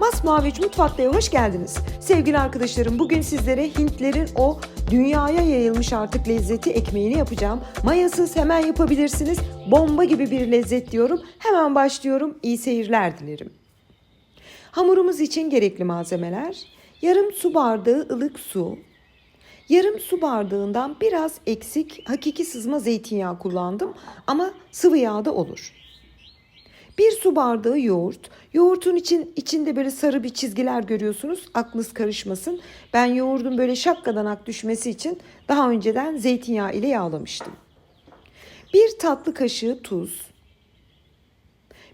Masmavi Mutfak'ta hoş geldiniz. Sevgili arkadaşlarım bugün sizlere Hintlerin o dünyaya yayılmış artık lezzeti ekmeğini yapacağım. Mayasız hemen yapabilirsiniz. Bomba gibi bir lezzet diyorum. Hemen başlıyorum. İyi seyirler dilerim. Hamurumuz için gerekli malzemeler. Yarım su bardağı ılık su. Yarım su bardağından biraz eksik hakiki sızma zeytinyağı kullandım ama sıvı yağ da olur. Bir su bardağı yoğurt. Yoğurtun için içinde böyle sarı bir çizgiler görüyorsunuz. Aklınız karışmasın. Ben yoğurdun böyle şapkadan ak düşmesi için daha önceden zeytinyağı ile yağlamıştım. Bir tatlı kaşığı tuz.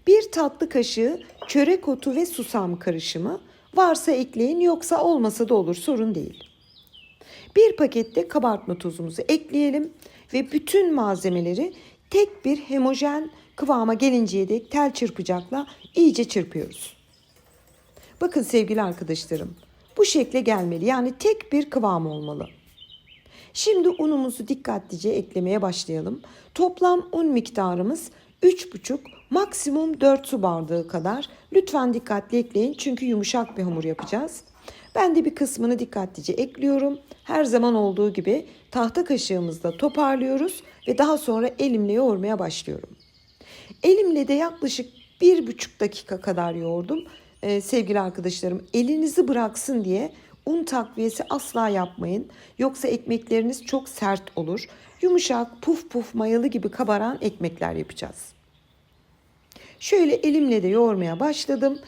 Bir tatlı kaşığı çörek otu ve susam karışımı. Varsa ekleyin yoksa olmasa da olur sorun değil. Bir pakette kabartma tozumuzu ekleyelim ve bütün malzemeleri tek bir homojen kıvama gelinceye dek tel çırpacakla iyice çırpıyoruz. Bakın sevgili arkadaşlarım bu şekle gelmeli yani tek bir kıvam olmalı. Şimdi unumuzu dikkatlice eklemeye başlayalım. Toplam un miktarımız 3,5 maksimum 4 su bardağı kadar. Lütfen dikkatli ekleyin çünkü yumuşak bir hamur yapacağız. Ben de bir kısmını dikkatlice ekliyorum. Her zaman olduğu gibi tahta kaşığımızla toparlıyoruz ve daha sonra elimle yoğurmaya başlıyorum. Elimle de yaklaşık bir buçuk dakika kadar yoğurdum. Ee, sevgili arkadaşlarım elinizi bıraksın diye un takviyesi asla yapmayın. Yoksa ekmekleriniz çok sert olur. Yumuşak, puf puf mayalı gibi kabaran ekmekler yapacağız. Şöyle elimle de yoğurmaya başladım.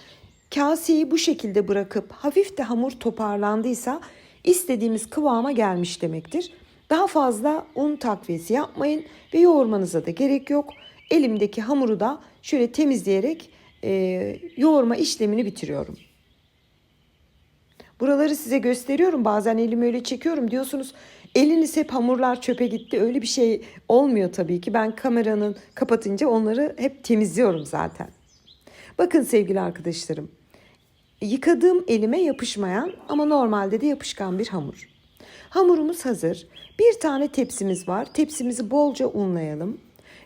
Kaseyi bu şekilde bırakıp hafif de hamur toparlandıysa istediğimiz kıvama gelmiş demektir. Daha fazla un takviyesi yapmayın ve yoğurmanıza da gerek yok. Elimdeki hamuru da şöyle temizleyerek e, yoğurma işlemini bitiriyorum. Buraları size gösteriyorum. Bazen elimi öyle çekiyorum diyorsunuz. Eliniz hep hamurlar çöpe gitti. Öyle bir şey olmuyor tabii ki. Ben kameranın kapatınca onları hep temizliyorum zaten. Bakın sevgili arkadaşlarım. Yıkadığım elime yapışmayan ama normalde de yapışkan bir hamur. Hamurumuz hazır. Bir tane tepsimiz var. Tepsimizi bolca unlayalım.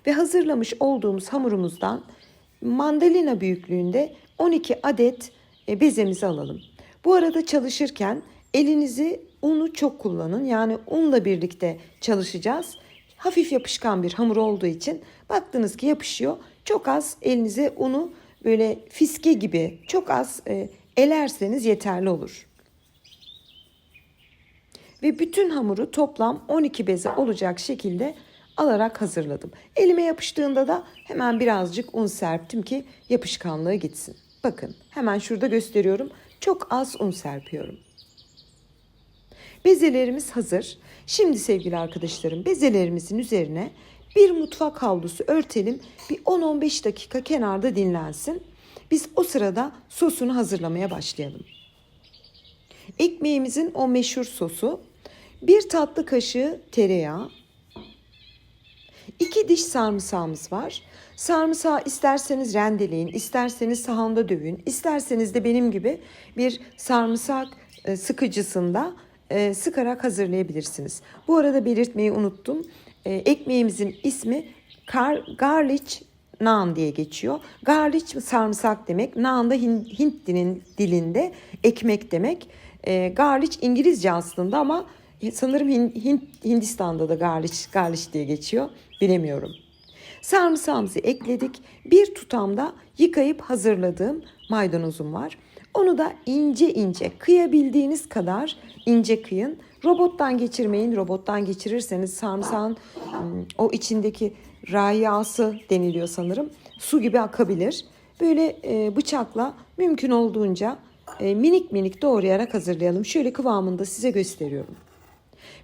Ve hazırlamış olduğumuz hamurumuzdan mandalina büyüklüğünde 12 adet e, bezemizi alalım. Bu arada çalışırken elinizi unu çok kullanın. Yani unla birlikte çalışacağız. Hafif yapışkan bir hamur olduğu için baktınız ki yapışıyor. Çok az elinize unu böyle fiske gibi çok az e, elerseniz yeterli olur. Ve bütün hamuru toplam 12 beze olacak şekilde alarak hazırladım. Elime yapıştığında da hemen birazcık un serptim ki yapışkanlığı gitsin. Bakın hemen şurada gösteriyorum. Çok az un serpiyorum. Bezelerimiz hazır. Şimdi sevgili arkadaşlarım bezelerimizin üzerine bir mutfak havlusu örtelim. Bir 10-15 dakika kenarda dinlensin. Biz o sırada sosunu hazırlamaya başlayalım. Ekmeğimizin o meşhur sosu, bir tatlı kaşığı tereyağı, iki diş sarımsağımız var. Sarımsağı isterseniz rendeleyin, isterseniz sahanda dövün, isterseniz de benim gibi bir sarımsak e, sıkıcısında e, sıkarak hazırlayabilirsiniz. Bu arada belirtmeyi unuttum. E, ekmeğimizin ismi garlic naan diye geçiyor. Garlic sarımsak demek. Naan da Hint, Hint dilin, dilinde ekmek demek. Garlic İngilizce aslında ama sanırım Hindistan'da da garlic, garlic diye geçiyor. Bilemiyorum. Sarımsağımızı ekledik. Bir tutamda yıkayıp hazırladığım maydanozum var. Onu da ince ince kıyabildiğiniz kadar ince kıyın. Robottan geçirmeyin. Robottan geçirirseniz sarımsağın o içindeki rayası deniliyor sanırım. Su gibi akabilir. Böyle e, bıçakla mümkün olduğunca e, minik minik doğrayarak hazırlayalım. Şöyle kıvamında size gösteriyorum.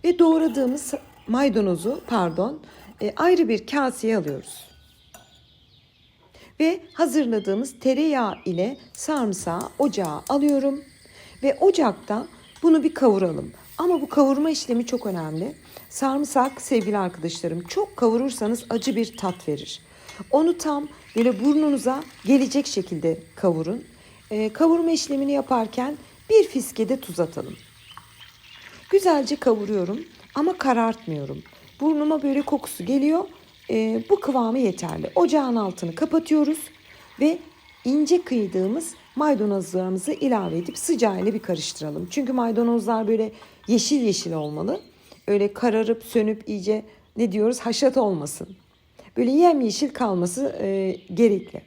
Ve doğradığımız maydanozu pardon e, ayrı bir kaseye alıyoruz. Ve hazırladığımız tereyağı ile sarımsağı ocağa alıyorum. Ve ocakta bunu bir kavuralım. Ama bu kavurma işlemi çok önemli. Sarımsak sevgili arkadaşlarım çok kavurursanız acı bir tat verir. Onu tam böyle burnunuza gelecek şekilde kavurun. Ee, kavurma işlemini yaparken bir fiske de tuz atalım. Güzelce kavuruyorum ama karartmıyorum. Burnuma böyle kokusu geliyor. Ee, bu kıvamı yeterli. Ocağın altını kapatıyoruz ve ince kıydığımız maydanozlarımızı ilave edip sıcağıyla bir karıştıralım. Çünkü maydanozlar böyle yeşil yeşil olmalı. Öyle kararıp sönüp iyice ne diyoruz haşat olmasın. Böyle yemyeşil kalması e, gerekli.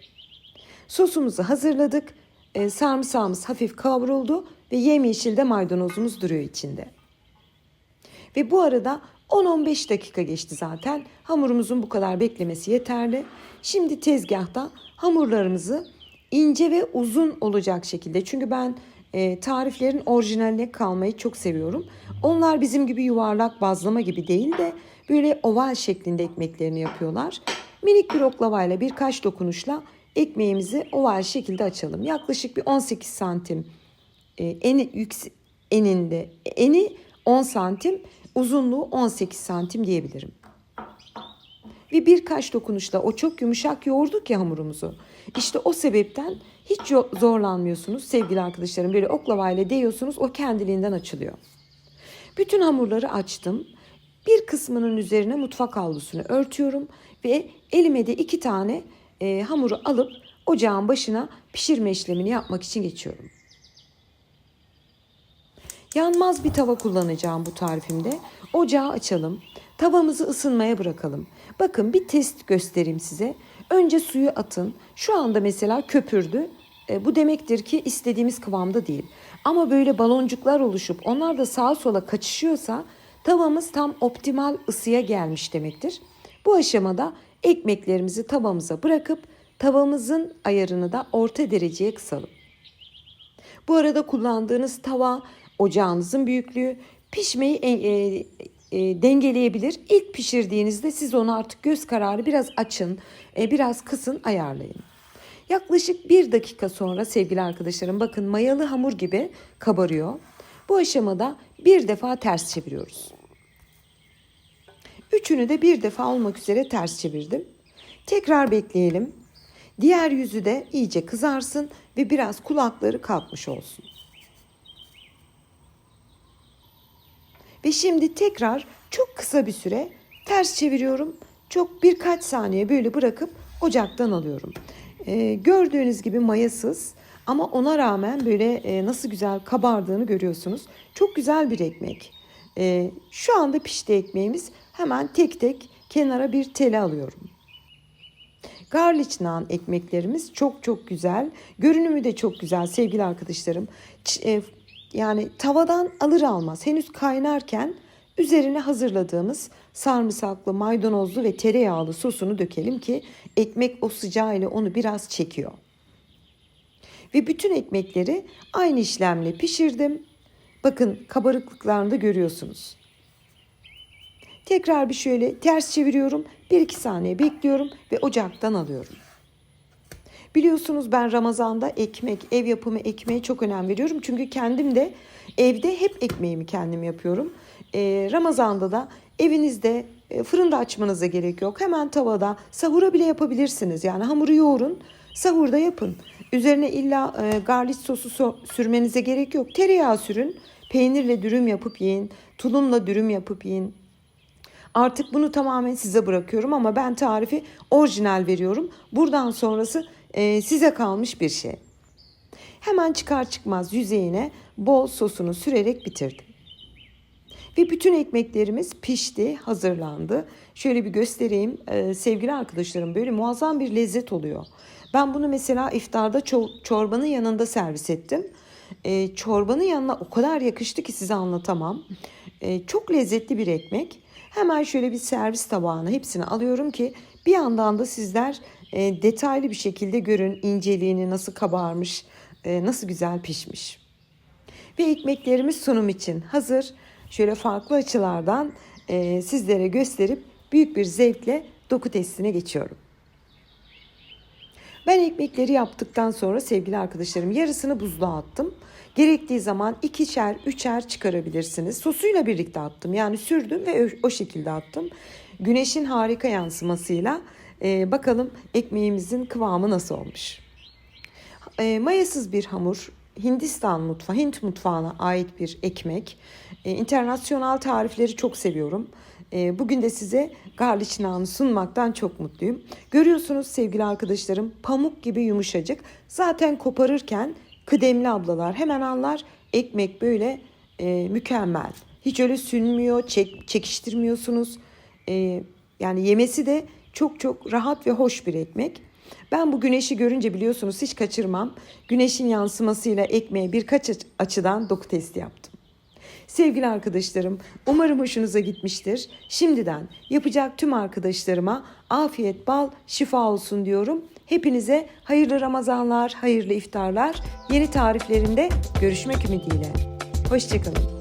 Sosumuzu hazırladık. E, sarımsağımız hafif kavruldu ve yemyeşil de maydanozumuz duruyor içinde. Ve bu arada 10-15 dakika geçti zaten. Hamurumuzun bu kadar beklemesi yeterli. Şimdi tezgahta hamurlarımızı ince ve uzun olacak şekilde. Çünkü ben e, tariflerin orijinaline kalmayı çok seviyorum. Onlar bizim gibi yuvarlak bazlama gibi değil de böyle oval şeklinde ekmeklerini yapıyorlar. Minik bir oklavayla birkaç dokunuşla ekmeğimizi oval şekilde açalım. Yaklaşık bir 18 santim e, eni yüks eninde eni 10 santim uzunluğu 18 santim diyebilirim. Ve birkaç dokunuşla o çok yumuşak yoğurduk ya hamurumuzu. İşte o sebepten hiç yo- zorlanmıyorsunuz sevgili arkadaşlarım. Böyle oklavayla değiyorsunuz o kendiliğinden açılıyor. Bütün hamurları açtım. Bir kısmının üzerine mutfak havlusunu örtüyorum ve elime de iki tane e, hamuru alıp ocağın başına pişirme işlemini yapmak için geçiyorum. Yanmaz bir tava kullanacağım bu tarifimde. Ocağı açalım. Tavamızı ısınmaya bırakalım. Bakın bir test göstereyim size. Önce suyu atın. Şu anda mesela köpürdü. E, bu demektir ki istediğimiz kıvamda değil. Ama böyle baloncuklar oluşup onlar da sağa sola kaçışıyorsa tavamız tam optimal ısıya gelmiş demektir. Bu aşamada ekmeklerimizi tavamıza bırakıp tavamızın ayarını da orta dereceye kısalım. Bu arada kullandığınız tava, ocağınızın büyüklüğü pişmeyi e, e, dengeleyebilir. İlk pişirdiğinizde siz onu artık göz kararı biraz açın, e, biraz kısın, ayarlayın. Yaklaşık bir dakika sonra sevgili arkadaşlarım bakın mayalı hamur gibi kabarıyor. Bu aşamada bir defa ters çeviriyoruz. Üçünü de bir defa olmak üzere ters çevirdim. Tekrar bekleyelim. Diğer yüzü de iyice kızarsın ve biraz kulakları kalkmış olsun. Ve şimdi tekrar çok kısa bir süre ters çeviriyorum. Çok birkaç saniye böyle bırakıp ocaktan alıyorum. Ee, gördüğünüz gibi mayasız ama ona rağmen böyle e, nasıl güzel kabardığını görüyorsunuz. Çok güzel bir ekmek. Ee, şu anda pişti ekmeğimiz. Hemen tek tek kenara bir tele alıyorum. Garlic naan ekmeklerimiz çok çok güzel. Görünümü de çok güzel sevgili arkadaşlarım. Ç- e, yani tavadan alır almaz henüz kaynarken üzerine hazırladığımız sarımsaklı, maydanozlu ve tereyağlı sosunu dökelim ki ekmek o sıcağıyla onu biraz çekiyor. Ve bütün ekmekleri aynı işlemle pişirdim. Bakın kabarıklıklarını da görüyorsunuz. Tekrar bir şöyle ters çeviriyorum. 1-2 saniye bekliyorum ve ocaktan alıyorum. Biliyorsunuz ben Ramazan'da ekmek, ev yapımı ekmeğe çok önem veriyorum. Çünkü kendim de evde hep ekmeğimi kendim yapıyorum. Ee, Ramazan'da da evinizde e, fırında açmanıza gerek yok. Hemen tavada sahura bile yapabilirsiniz. Yani hamuru yoğurun, sahurda yapın. Üzerine illa e, garlic sosu so- sürmenize gerek yok. Tereyağı sürün, peynirle dürüm yapıp yiyin, tulumla dürüm yapıp yiyin. Artık bunu tamamen size bırakıyorum ama ben tarifi orijinal veriyorum. Buradan sonrası e, size kalmış bir şey. Hemen çıkar çıkmaz yüzeyine bol sosunu sürerek bitirdim. Ve bütün ekmeklerimiz pişti, hazırlandı. Şöyle bir göstereyim Ee, sevgili arkadaşlarım böyle muazzam bir lezzet oluyor. Ben bunu mesela iftarda ço- çorbanın yanında servis ettim. Ee, çorbanın yanına o kadar yakıştı ki size anlatamam. Ee, çok lezzetli bir ekmek. Hemen şöyle bir servis tabağına hepsini alıyorum ki bir yandan da sizler e, detaylı bir şekilde görün inceliğini nasıl kabarmış, e, nasıl güzel pişmiş. Ve ekmeklerimiz sunum için hazır. Şöyle farklı açılardan e, sizlere gösterip büyük bir zevkle doku testine geçiyorum. Ben ekmekleri yaptıktan sonra sevgili arkadaşlarım yarısını buzluğa attım. Gerektiği zaman ikişer, üçer çıkarabilirsiniz. Sosuyla birlikte attım. Yani sürdüm ve o- şekilde attım. Güneşin harika yansımasıyla e, bakalım ekmeğimizin kıvamı nasıl olmuş. E, mayasız bir hamur, Hindistan mutfağı, Hint mutfağına ait bir ekmek. E, internasyonal tarifleri çok seviyorum. Ee, bugün de size garliç naanı sunmaktan çok mutluyum. Görüyorsunuz sevgili arkadaşlarım pamuk gibi yumuşacık. Zaten koparırken kıdemli ablalar hemen anlar ekmek böyle e, mükemmel. Hiç öyle sünmüyor, çek, çekiştirmiyorsunuz. E, yani yemesi de çok çok rahat ve hoş bir ekmek. Ben bu güneşi görünce biliyorsunuz hiç kaçırmam. Güneşin yansımasıyla ekmeğe birkaç aç- açıdan doku testi yaptım. Sevgili arkadaşlarım, umarım hoşunuza gitmiştir. Şimdiden yapacak tüm arkadaşlarıma afiyet, bal, şifa olsun diyorum. Hepinize hayırlı Ramazanlar, hayırlı iftarlar. Yeni tariflerimde görüşmek ümidiyle. Hoşçakalın.